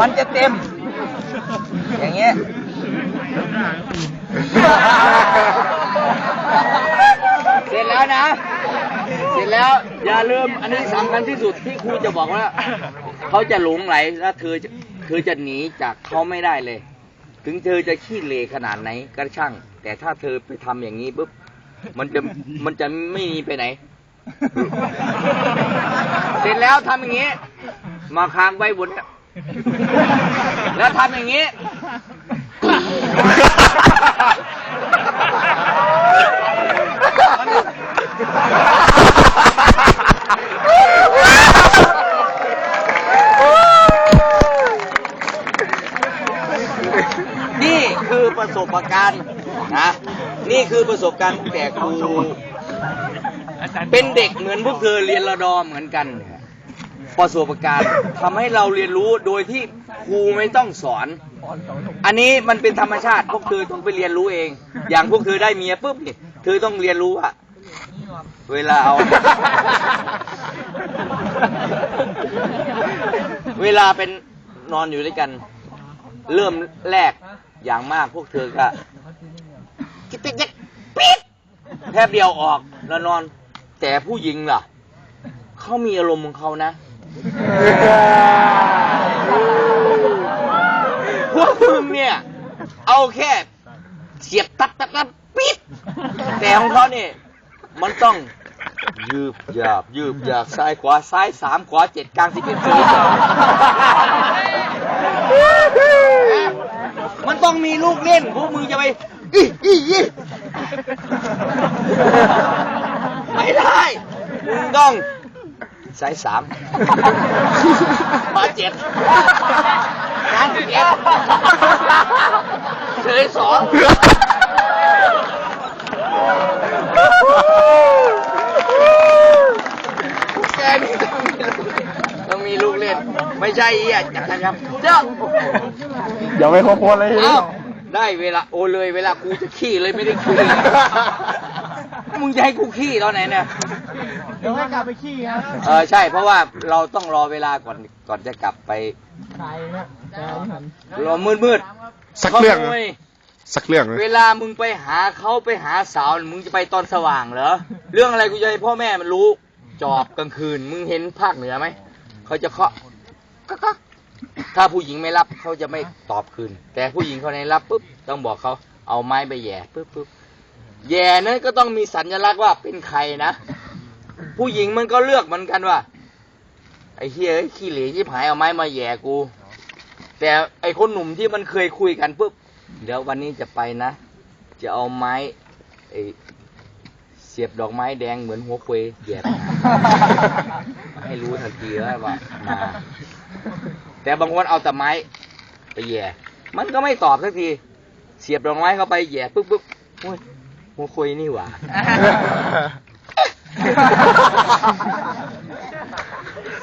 มันจะเต็ม อย่างเงี้ยเสร็จแล้วนะ เสร็จแล้วอย่าลืมอันนี้สำคัญที่สุดที่ครูจะบอกว่า เขาจะหลงไหลแล้วเธอจะเธอจะหนีจากเขาไม่ได้เลย ถึงเธอจะขี้เหร่ขนาดไหนก็ช่าง แต่ถ้าเธอไปทำอย่างนี้ปุ๊บมันจะมันจะไม่หนีไปไหน เสร็จแล้วทำอย่างนี้ มาค้างไว้บนเนี่ย แล้วทำอย่างนี้ นี่คือประสบการณ์นะ นี่คือประสบการณ์ตั้งแต่ครู เป็นเด็กเหมือนพวกเธอเรียนระดอเหมือนกันเนี่ย ประสบการณ์ทำให้เราเรียนรู้โดยที่ครูไม่ต้องสอน อันนี้มันเป็นธรรมชาติพวกเธอต้องไปเรียนรู้เอง อย่างพวกเธอได้เมียปุ๊บเนี่ยเธอต้องเรียนรู้ว่าเวลาเอา เวลาเป็นนอนอยู่ด้วยกัน เริ่มแรกอย่างมากพวกเธอก็จิ๊กจิ๊กจิ๊กปี๊ดแทบเดียวออกแล้วนอน แต่ผู้หญิงล่ะเขามีอารมณ์ของเขานะ พวกมึงเนี่ย เอาแค่เสียบตับตับตับปี๊ดแต่ของเขาเนี่ย มันต้องยืบหยาบยืบหยาบซ้ายขวาซ้ายสามขวาเจ็ดกลางสิบเอ็ดสี่มันต้องมีลูกเล่นพวกมึงจะไปอีอีอีไม่ได้มึงต้อง สายสามมาเจ็ดกลางสิบเอ็ดเฉยสองแกนี่ต้องมีลูกเล่น ไม่ใช่อีอะจักรครับเจ้าอย่าไปโคตรเลยเอ้าได้เวลาโอเลยเวลากูจะขี้เลยไม่ได้ขี้ มึงจะให้กูขี้ตอนไหนเนี่ย เดี๋ยวให้กลับไปขี้ครับเออใช่เพราะว่าเราต้องรอเวลาก่อนก่อนจะกลับไปใช่นะแต่ไม่ทันรอมืดมืดสักเรื่องขนะโมยสักเรื่องนะเวลามึงไปหาเขาไปหาสาว มึงจะไปตอนสว่างเหรอ เรื่องอะไรกูจะให้พ่อแม่มันรู้ จอบกลางคืน มึงเห็นภาคเหนือไหม เขาจะเคาะก็ก็ถ้าผู้หญิงไม่รับเขาจะไม่ตอบคืน แต่ผู้หญิงเขาในรับปุ๊บต้องบอกเขาเอาไม้ไปแหย่ปุ๊บปุ๊บ แย่นั้นก็ต้องมีสัญลักษณ์ว่าเป็นใครนะ ผู้หญิงมันก็เลือกเหมือนกันว่า ไอ้เฮียเอ้ขี้เหร่ที่หายเอาไม้มาแย่กู แต่ไอ้คนหนุ่มที่มันเคยคุยกันปุ๊บเดี๋ยววันนี้จะไปนะ จะเอาไม้ไอ้เสียบดอกไม้แดงเหมือนหัวเควแย่ไปหาให้รู้ทันทีว่าว่ามาแต่บางคนเอาแต่ไม้ไปแย่ มันก็ไม่ตอบสักที เสียบดอกไม้เข้าไปแย่ปุ๊บปุ๊บโอ้ย หัวเควนี่หว่า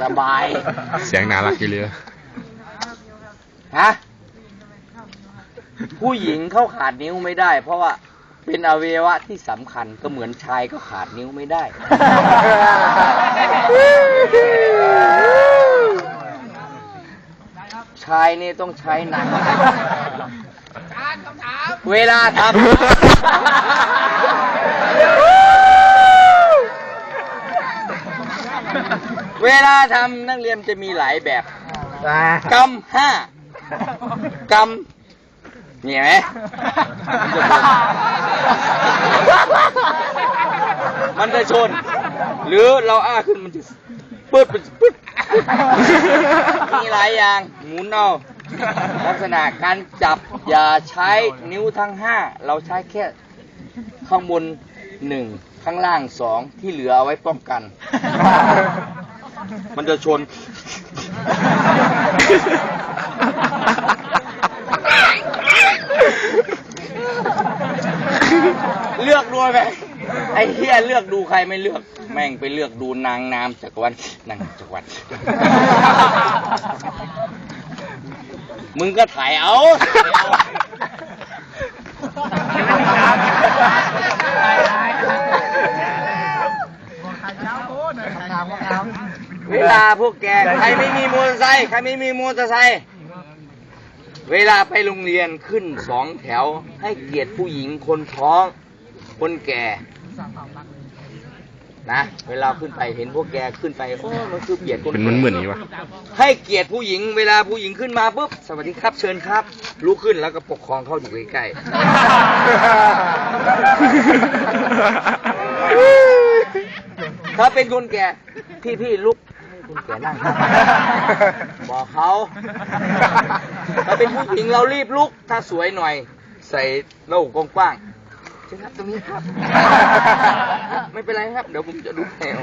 สบาย เสียงน่ารักอยู่เลยฮะ ผู้หญิงเขาขาดนิ้วไม่ได้ เพราะว่าเป็นอวัยวะที่สำคัญก็เหมือนชายก็ขาดนิ้วไม่ได้ ชายนี่ต้องใช้หนัง เวลาทำ เวลาทำนักเรียนจะมีหลายแบบกำห้ากำเนี่ยไหมมันจะชน หรือเราอ้าขึ้นมันจะ ปึ๊ดปึ๊ดปึ๊ดมีหลายอย่างหมุนเอาลักษณะการจับอย่าใช้นิ้วทั้งห้าเราใช้แค่ข้างบนหนึ่งข้างล่างสองที่เหลือเอาไว้ป้องกัน มันจะชน เลือกดูไป ไอ้เฮียเลือกดูใครไม่เลือก แม่งไปเลือกดูนางนามจักรวรรดินางจักรวรรดิมึงก็ถ่ายเอาถ่ายเอาเวลาพวกแกใครไม่มีมอเตอร์ไซค์ใครไม่มีมอเตอร์ไซค์เวลาไปโรงเรียนขึ้นสองแถว ให้เกียรติผู้หญิงคนท้อง คนแก่ นะเวลาขึ้นไปเห็นพวกแกขึ้นไปโอ้มันคือเกียรติคนเป็นแก่เหมือนๆอย่างนี้วะให้เกียรติผู้หญิงเวลาผู้หญิงขึ้นมาปุ๊บสวัสดีครับเชิญครับลุกขึ้นแล้วก็ปกครองเข้าอยู่ใกล้ๆถ้าเป็นคนแก่พี่พี่ลุกให้คนแก่นั่งครับบอกเขาถ้าเป็นผู้หญิงเรารีบลุก ถ้าสวยหน่อย ใส่โล่กว้างๆ เชิญครับตรงนี้ครับ ไม่เป็นไรครับ เดี๋ยวผมจะดูแถว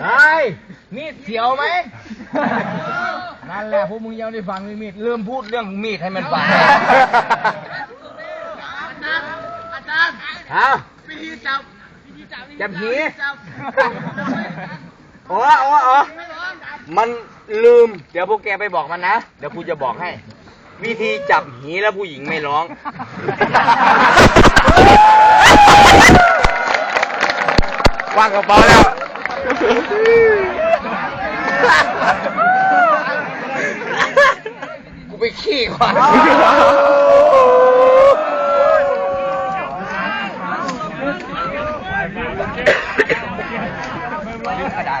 ไอ้มีดเสียวไหม นั่นแหละพวกมึงยังได้ฟังมีมีด เริ่มพูดเรื่องมีดให้มันฟังฮะจับผีอ๋ออ๋ออ๋อ มันลืม เดี๋ยวพวกแกไปบอกมันนะ เดี๋ยวกูจะบอกให้ วิธีจับหีแล้วผู้หญิงไม่ร้อง ว่างกระเปาแล้ว กูไปขี้ก่อนกระดาษ